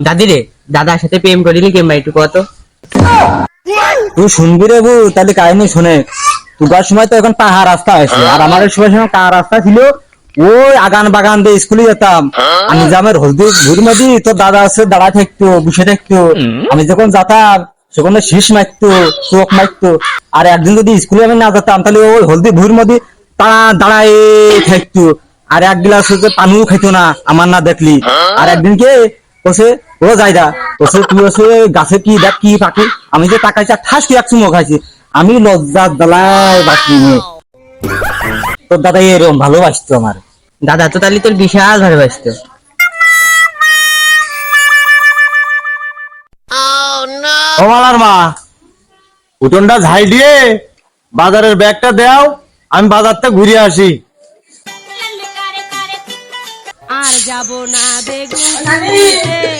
দাদি রে, দাদার সাথে প্রেম করিলি কিংবা একটু কত তুই শুনবি রে বউ, তাহলে কাহিনী শুনে। তুগার সময় তো এখন পাহাড় রাস্তা আছে আর আমার সময় সময় পাহাড় রাস্তা ছিল, ওই আগান বাগান দিয়ে স্কুলে যেতাম। আমি জামের হলদি ঘুরমাদি তোর দাদা আছে দাঁড়া থাকতো, বসে থাকতো। আমি যখন যেতাম, সেখানে শীষ মারতো, চোখ মারতো। আর একদিন যদি স্কুলে আমি না যেতাম, তাহলে ওই হলদি ভুর মধ্যে তারা দাঁড়ায় থাকতো। আর এক গ্লাস পানিও খাইতো না, আমার না দেখলি। আর একদিন ও গাছে কি দেখ, কি পাখি? আমি যে আর ঠাস কি এক চুমো আমি লজ্জা দলায় বাকি নিয়ে। তোর দাদা এরকম ভালোবাসতো আমার। দাদা তো তাহলে তোর বিশাল ভালোবাসতো। ও মা, উঠোনটা ঝাই দিয়ে বাজারের ব্যাগটা দাও, আমি বাজার থেকে ঘুরে আসি। আর যাব না বেগুন।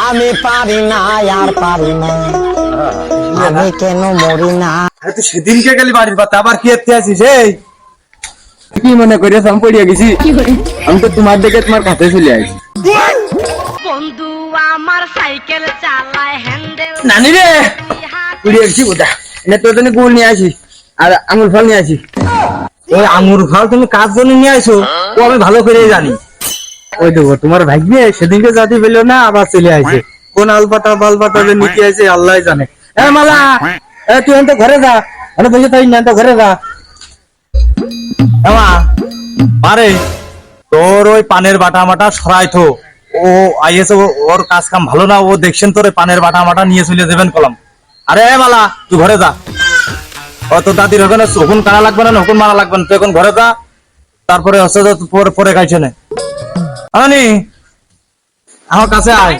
আমি পারি না আর পারি না। আমি কেন মরি না? তুই সেদিনকে গেলি বাড়ির পাতা আবার কি এতে আছিস এই? কি মনে করিস আমি পড়িয়া গেছি? আমি তো তোমার দেখে তোমার কাছে চলে আসি বন্ধু আমার সাইকেল চালায় হ্যান্ডেল নানি রে! পড়িয়া গেছি বোধা এনে তোর জন্য গুড় নিয়ে আসি আর আঙুর ফল নিয়ে আসি ওই আঙুর ফল তুমি কার জন্য নিয়ে আসো ও আমি ভালো করে জানি। ওই দেখো তোমার ভাগ্যে সেদিনকে জাতি পেল না আবার চলে আসে কোন আলপাতা বালপাতা যে নিতে আসে আল্লাহ জানে। এ মালা এ তুই তো ঘরে যা আরে বসে থাকি না তো ঘরে যা। এমা, পারে। তোর ওই পানের বাটা মাটা সরাই থো। ও আইএস ওর কাজ কাম ভালো না, ও দেখছেন তোর পানের বাটা মাটা নিয়ে চলে যাবেন কলম। আরে মালা, তুই ঘরে যা। ও তোর দাদির হবে না হুকুন কানা লাগবে না হুকুন মারা লাগবে না, তুই এখন ঘরে যা। তারপরে হচ্ছে পরে খাইছে না। আনি, আমার কাছে আয়।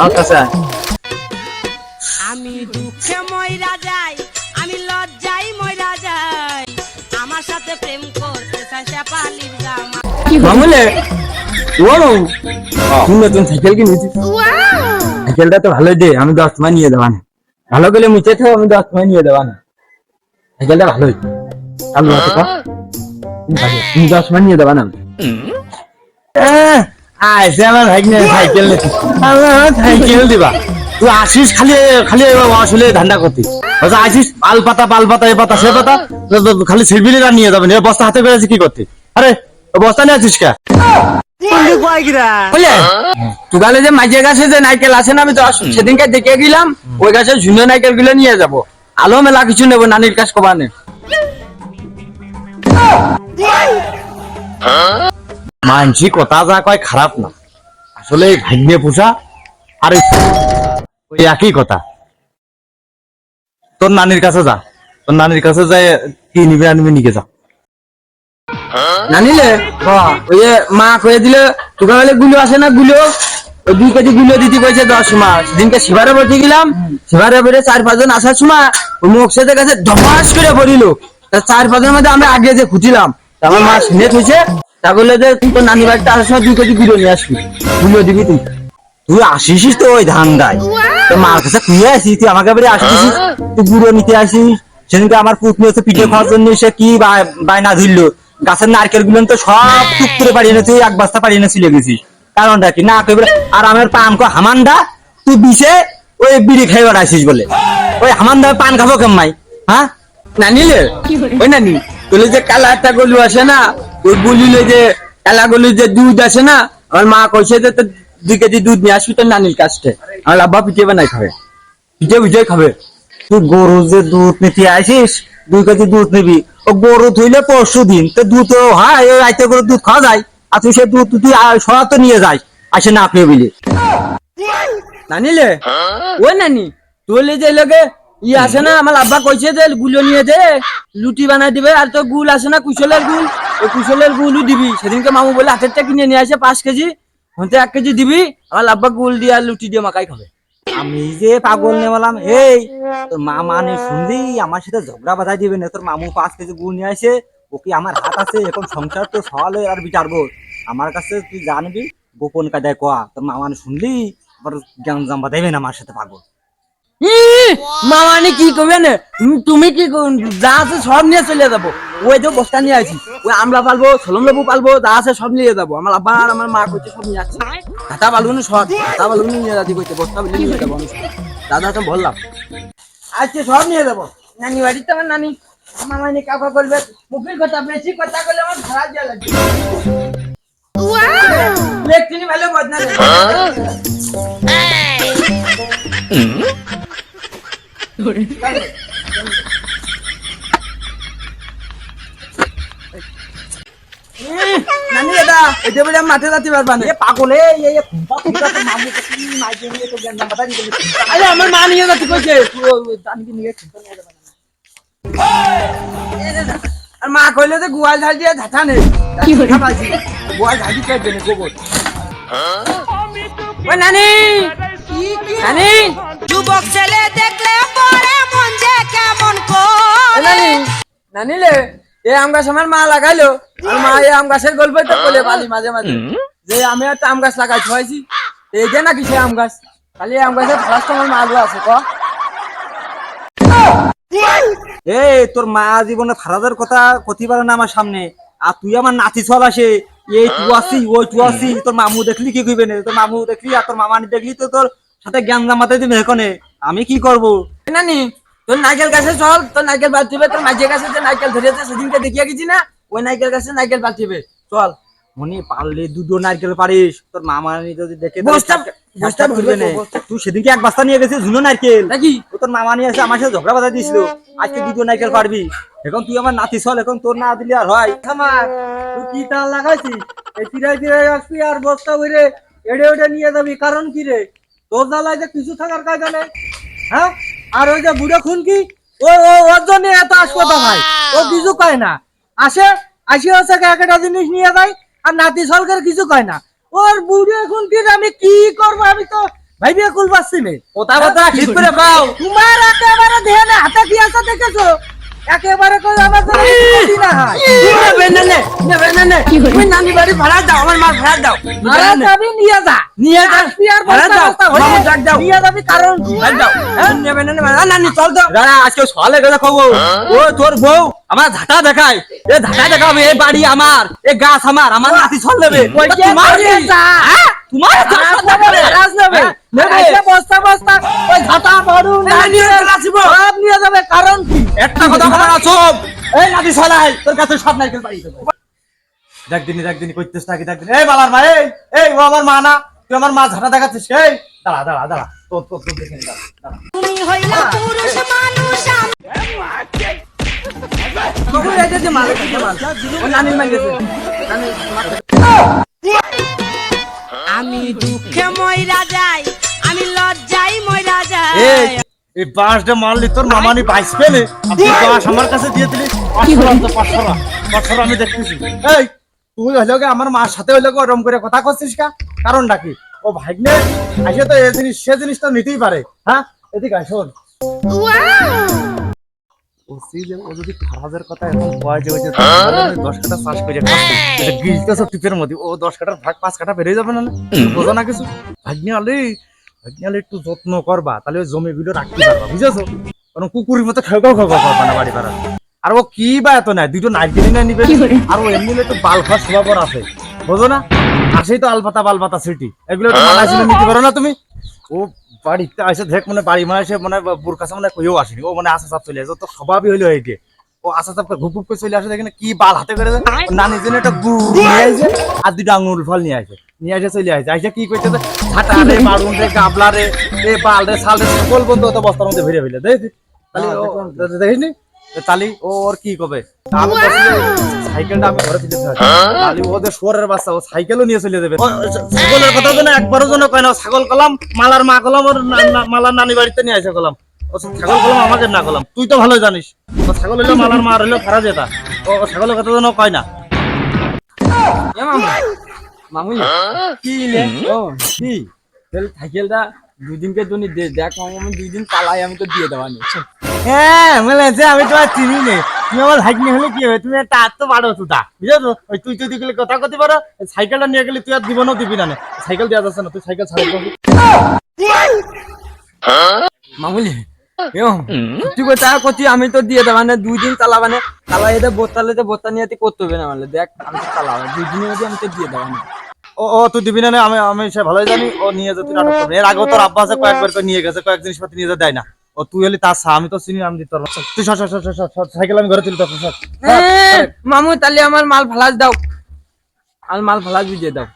আমার কাছে আয়। আমি দুঃখে ময়রা যাই। মামুলে ও তুমি নতুন সাইকেল কিনেছি সাইকেলটা তো ভালোই দে আমি দশ সময় নিয়ে দেওয়া না। ভালো করে মুছে থাকো আমি দশ সময় নিয়ে দেওয়া না। সাইকেলটা ভালোই। আছে তুমি দশ সময় নিয়ে দেওয়া না। আইসে আমার ভাগ্নে সাইকেল আমার সাইকেল দিবা। তুই আসিস খালি খালি আসলে ধান্দা করতে। আচ্ছা আসিস পাল পাতা পাল পাতা এ পাতা সে পাতা খালি সিরবিলি নিয়ে যাবেন বস্তা হাতে পেরেছি কি করতে? আরে বস্তা নিয়ে আছিস কে? বুঝলে তুগালে যে মাঝে গাছে যে নাইকেল আছে না আমি তো সেদিনকে দেখে গেলাম ওই গাছে ঝুনো নাইকেলগুলো নিয়ে যাব। আলো মেলা কিছু নেব নানির কাছ কবানে। মানসি কথা যা কয় খারাপ না। আসলে এই ভাগ্যে পোষা আর ওই একই কথা। তোর নানির কাছে যা। তোর নানির কাছে যাই কি নিবে আনবি নিকে যা। নানিলে ওই মা কয়ে দিলে তোকে বলে গুলো আসে না গুলো? ওই দুই কেজি গুলো দিতে কয়েছে দশ মাস দিনকে শিবারে বসে গেলাম। শিবারে বেড়ে চার পাঁচজন আসার সময় ওই মুখ সাথে কাছে ধপাস করে পড়িল। তা চার পাঁচজনের মধ্যে আমরা আগে যে খুঁজিলাম তা আমার মা শুনে থুইছে তা বলল যে তুই তোর নানি বাড়িতে আসার সময় দুই কেজি গুলো নিয়ে আসবি। গুলো দিবি তুই। তুই আসিস তো ওই ধান তোর মার কাছে কুয়ে আসিস তুই আমাকে বাড়ি আসিস তুই গুঁড়ো নিতে আসিস। সেদিনকে আমার পুতনি হচ্ছে পিঠে খাওয়ার জন্য সে কি বায়না ধরলো। গাছের নারকেলগুলো তো সব টুক করে পাড়িয়ে তুই এক বস্তা পাড়িয়ে না চলে গেছিস। কারণটা কি? না কইবে আর আমার পান কো হামানদা তুই বিছে ওই বিড়ি খাই বেড়াইছিস বলে। ওই হামানদা পান খাব কেমাই হ্যাঁ? না নিলে ওই নানি তোলে যে কালা একটা গলু আছে না ওই গুলিলে যে কালা গলুর যে দুধ আছে না আমার মা কইছে যে দুই কেজি দুধ নিয়ে আসবি তোর নানির কাছে। আমার আব্বা পিঠে বানাই খাবে। পিঠে বুঝে খাবে। তুই গরু যে দুধ নিতে আসিস, দুই কেজি দুধ নিবি। ও গরু ধুইলে পরশু দিন তো দুধ হয় ওই রাইতে করে দুধ খাওয়া যায়। আর তুই সে দুধ তুই সরা তো নিয়ে যাস। আসে না পেয়ে বলি নানিলে ও নানি তোলে যে লোকে ই আছে না? আমার আব্বা কইছে যে গুলো নিয়ে যে লুটি বানাই দিবে। আর তো গুল আছে না কুশলের গুল? ওই কুশলের গুলও দিবি। সেদিনকে মামু বলে হাতেরটা কিনে নিয়ে আসে পাঁচ কেজি। হতে এক কেজি দিবি আমার আব্বা গুল দিয়ে লুটি দিয়ে মাকাই খাবে। আমি যে পাগল নে বললাম, এই, তোর মা মানে শুনলি? আমার সাথে ঝগড়া বাঁধাই দিবে না, তোর মামু পাঁচ কেজি গুড় নিয়ে আসে ও কি আমার হাত আছে? এখন সংসার তো সওয়ালে আর বিচারবো। আমার কাছে তুই জানবি, গোপন কায়দায় কোয়া, তোর মা মানে শুনলি? আবার জ্ঞান জাম্বা দেবে না আমার সাথে পাগল। মামানি কি করবে না? উম, তুমি কি কর- যা আছে সব নিয়ে চলে যাব। ওই যে বস্তা নিয়ে আছি ওই আমলা পালবো সলম লেবু পালবো যা আছে সব নিয়ে যাব। আমার আব্বা আর আমার মা করছে সব নিয়ে যাচ্ছে ঘাটা পালবো না সব ঘাটা পালবো না নিয়ে যাচ্ছি করছে বস্তা বলে নিয়ে যাব আমি দাদা তো বললাম। আজকে সব নিয়ে যাব। নানি বাড়িতে আমার নানি। মামানি কাকা করবে মুখের কথা বেশি কথা করলে আমার খারাপ যা লাগে ভালো বদনা নানি দাদা এটা বলে মাঠে যাতে পারবা না পাগল এই এই খুম্পা খুম্পা তোর মামু কি মাইকে নিয়ে তো জ্ঞান জাম্বা দাঁড়িয়ে আরে আমার মা নিয়ে যাচ্ছে কইছে জানবি নিয়ে খেতে নিয়ে যাবে না। আর মা কইলে তো গোয়াল ঝাল দিয়ে ঝাঁটা নেই কি করে গোয়াল ঝাল দিয়ে খাইবে গোবর। ওই নানি নানি! নানি লে এ আম গাছ আমার মা লাগাইলো। আর মা এই আম গাছের গল্প তো বলে পালি মাঝে মাঝে। যে আমি একটা আম গাছ লাগাই ছয়াইছি এই যে নাকি সে আম গাছ। খালি আম গাছের ফার্স্ট আমার মা আলু আছে ক? এই তোর মা জীবনে ফারাদের কথা কথি পারে না আমার সামনে। আর তুই আমার নাতি চল আসে। এই তু আসি ওই তু আসি তোর মামু দেখলি কি কইবে না? তোর মামু দেখলি আর তোর মামানি দেখলি তো তোর সাথে জ্ঞান জামাতে দিবে এখানে আমি কি করব? এ নানি তোর নারকেল গাছে চল তোর নারকেল বালতিবে তোর মাঝে গাছে যে নারকেল ধরেছে সেদিনকে দেখিয়ে গেছি না ওই নারকেল গাছে নারকেল বালতিবে চল। মনে পারলে দুটো নারকেল পারিস। তোর মামানি যদি দেখে বস্তা- বস্তা বস্তা ভরবে না। তুই সেদিনকে এক বস্তা নিয়ে গেছিস ঝুনো নারকেল। নাকি? তোর মামানি আছে আমার সাথে ঝগড়া বাধা দিছিল আজকে দুটো নারকেল পারবি। এখন তুই আমার নাতি চল এখন তোর না দিলে আর হয়। খামার তুই কি তার লাগাইছিস? এই ফিরাই ফিরাই আসবি আর বস্তা এড়ে ওড়ে নিয়ে যাবি। কারণ কি রে? তোর জ্বালায় যে কিছু থাকার কায়দা নেই। হ্যাঁ? আর ওই যে বুড়ো খুন কি ও ও ওর জন্য এত আসপতা হয়। ও কিছু কয় না। আসে আসি হচ্ছে একটা জিনিস নিয়ে যায় আর নাতি সরকার কিছু কয় না। ওর বুড়ো খুন কি আমি কি করব আমি তো ভাইবে কুল পাচ্ছি কথা কথা ঠিক করে পাও তোমার একেবারে হাতে কি আছে দেখেছ? একেবারে কই আমার জন্য ক্ষতি না হয়? নেবে না নে, নেবে না নে। তুমি নানি বাড়ি ভাড়া দাও আমার মাল ভাড়া দাও। ভাড়া যাবি নিয়ে যা। নিয়ে যা। আর ভাড়া দাও। ভরে ডাক দাও। নিয়ে যাবি কারণ। ভাড়া দাও। হ্যাঁ? নেবে না না নানি চল দাও দাঁড়া আজকে সকালে কথা কব। ও তোর বউ। আমার ঝাঁটা দেখায় এ ঝাঁটা দেখাবে এ বাড়ি আমার এ গাছ আমার আমার নাতি নেবে। ওই যে তোমার। হ্যাঁ? তোমার হ্যাঁ? নেবে। আইসে বস্তা বস্তা। ওই ঝাঁটা বড়ু এই নিয়ে চলে আসিব। সব নিয়ে যাবে কারণ কি? একটা কথা এই নাতি তোর কাছে সব নারকেল বাড়ি দেবো। দেখ দিনি দেখ দিনি কইতেছ নাকি দেখ দিনি। এই বাবার মা এই এই ও আমার মা না। তুই আমার মা ঝাঁটা দেখাচ্ছিস এই। দাঁড়া দাঁড়া দাঁড়া। তোর তোর তোর দেখে দাঁড়া দাঁড়া। তুমি হইলা পুরুষ মানুষ আমি কখন এই যে মাল এই যে মাল ও নানির মাল গেছে আমি দুঃখে ময়রা যাই আমি লজ্জাই ময়রা যাই। এই বাঁশটা মারলি তোর মামানি বাইস পেলে। তুই বাঁশ আমার কাছে দিয়ে দিলি পাঁচশো তো পাঁচশো পাঁচশো আমি দেখতেছি। এই তুই হইল আমার মার সাথে হইল ওরম করে কথা করছিস কা? কারণটা কি? ও ভাগ্নে আসে তো এই জিনিস সে জিনিস তো নিতেই পারে হ্যাঁ? এদিকে আয় শোন। ও সিজে ও যদি খারাপের কথা এখন কয় যে ওই দশ কাটা চাষ করে গিলতেছ টিপের মধ্যে। ও দশ কাটার ভাগ পাঁচ কাটা বেরিয়ে যাবে না বোঝো না কিছু? ভাগ্নে আলে ভাগ্নে আলে একটু যত্ন করবা তাহলে ওই জমিগুলো রাখতে পারবা বুঝেছ? কারণ কুকুরের মতো করবা না বাড়ি আর ও কি বা এত নাই দুটো নারকেল না নিবে। আর ও এমনি একটু বাল স্বভাবর আছে বোঝো না? আসেই তো আলপাতা বালপাতা সিটি। এগুলো একটু মালা নিতে পারো না তুমি? ও বাড়িতে আসে দেখ মানে বাড়ি মানে সে মানে বুর কাছে মানে কেউ আসেনি। ও মানে আসা চাপ চলে আসে। তো স্বভাবই হইল এইটে। ও আসা চাপ ঘুপ ঘুপ করে চলে আসে দেখেন কি বাল হাতে করে দেয়। ও নানি জন্য একটা গু নিয়ে আসে আর দুটো আঙুল ফল নিয়ে আসে নিয়ে আসে চলে আসে আইসা কি করছে ছাটা রে মারুন রে গাবলা রে এ বাল রে ছাল রে সকল বন্ধু তো বস্তার মধ্যে ভরে ফেলে। দেখ তাহলে ও দেখিসনি তালি ও ওর কি কবে? আমি সাইকেলটা আমি ঘরে ওদের শুয়ারের বাচ্চা ও সাইকেলও নিয়ে চলে যাবে। ছাগলের কথা তো না একবারও যেন কয় না ছাগল কলাম মালার মা কলাম ওর মালার নানি বাড়িতে নিয়ে আসে কলাম। ও ছাগল কলাম আমাকে না কলাম তুই তো ভালো জানিস। ও ছাগল হইল মালার মা হইল খারা যেটা ও ছাগলের কথা যেন কয় না। মামু মামু কি লে? ও কি? তাহলে সাইকেলটা দুই দিনকে তুমি দে দেখ মামু আমি দুই দিন পালাই আমি তো দিয়ে দেওয়া নেই আমি তো আর চিনি নে। তুমি আমার ভাগ্নি হলে কি হবে তুমি একটা আত্ম পারো তুদা বুঝেছ ওই তুই তুই গেলে কথা করতে পারো সাইকেলটা নিয়ে গেলে তুই আর জীবনও দিবি না। সাইকেল দেওয়া যাচ্ছে না, তুই সাইকেল ছাড়া মামুলি তুই কই তা আমি তো দিয়ে দেবা মানে দুই দিন চালাবা না চালাই এতে বোতলে তো বোতল নিয়ে করতে হবে না মানে? দেখ, আমি তো চালাবো দুই দিনের মধ্যে আমি তো দিয়ে দেবা না ও ও, তুই দিবি না আমি আমি সে ভালোই জানি, ও নিয়ে যেতে নাটক করবে। এর আগেও তোর আব্বা আছে, কয়েকবার নিয়ে গেছে, কয়েক জিনিসপত্র নিয়ে যেতে দেয় না। ও তুই হলি তার আমি তো চিনি আমি দিতে পারব তুই সর সর সর সর, সর সর সাইকেল আমি ঘরে তুলি তোর সর। মামু তাহলে আমার মাল ফালাস দাও। আমার মাল ফালাস দিয়ে দাও।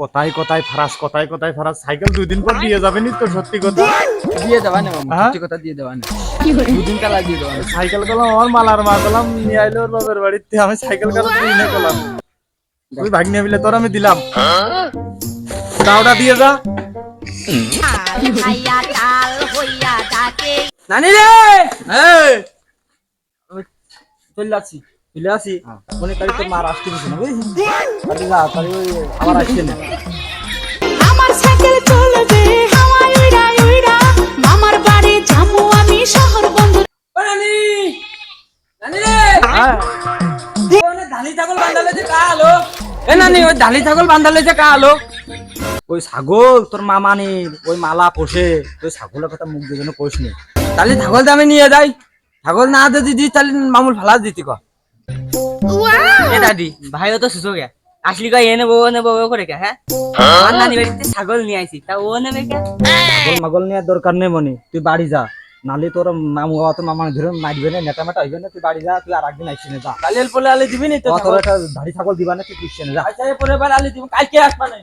কোথায় কোথায় ফারাস কোথায় কোথায় ফারাস? সাইকেল দুই দিন পর দিয়ে যাবে নি তো সত্যি কথা? দিয়ে দেবা না হ্যাঁ? সত্যি কথা দিয়ে দেবা না। দুই দিন চালা দিয়ে দেবা সাইকেল গেলাম আমার মালার মা গেলাম নিয়ে আইলো ওর বাবার বাড়িতে। আমি সাইকেল কারও কিনে গেলাম। তুই ভাগ্নে বিলে তোর আমি দিলাম। দাওটা দিয়ে যা। নানি রে! চলে আসি চলে আসি। মনে করি মার আসতে কিছু না বুঝলি? তাহলে যা তাহলে ওই আবার আসছে না। আমার সাইকেল চলবে হাওয়ায় উড়া উড়া। মামার বাড়ি যাব আমি শহর বন্ধু। নানি! নানি রে! ধানি ছাগল বান্ধালে যে কা হলো এ নানি ওই ধানি ছাগল বান্ধালে যে কা হলো ওই ছাগল তোর মামা নি ওই মালা পোষে ওই ছাগলের কথা মুখ দিয়ে যেন কোষ নি? তাহলে ছাগল দামে নিয়ে যাই। ছাগল না দে দিদি তাহলে মামুল ফালাস দিতি ক। এ দাদি ভাইও তো সুযোগ আসলি কয় এ নেব ও নেব ও করে কে হ্যাঁ আমার নানি বাড়িতে ছাগল নিয়ে আইছি তা ও নেবে কে ছাগল মাগল নেওয়ার দরকার নেই মনে তুই বাড়ি যা। নালে তোর নাম গাওয়া তো মামা ধরে মারবে না নেটা মেটা হইবে না তুই বাড়ি যা তুই আর একদিন আইসি না যা। কালের পরে আলি দিবি না তো তোর একটা ধাড়ি ছাগল দিবা না তুই কিসছে না যা। আচ্ছা পরে বার আলি দিব কালকে আসবা না।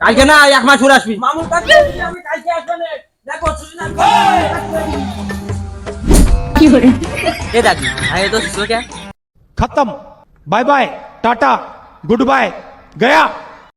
কালকে না এক মাস পরে আসবি। মামুর কাছে আমি কালকে আসবা না। দেখো সুজন কি করে? এ দাদি আরে তো সুজন খতম। Bye bye tata good bye Gaya.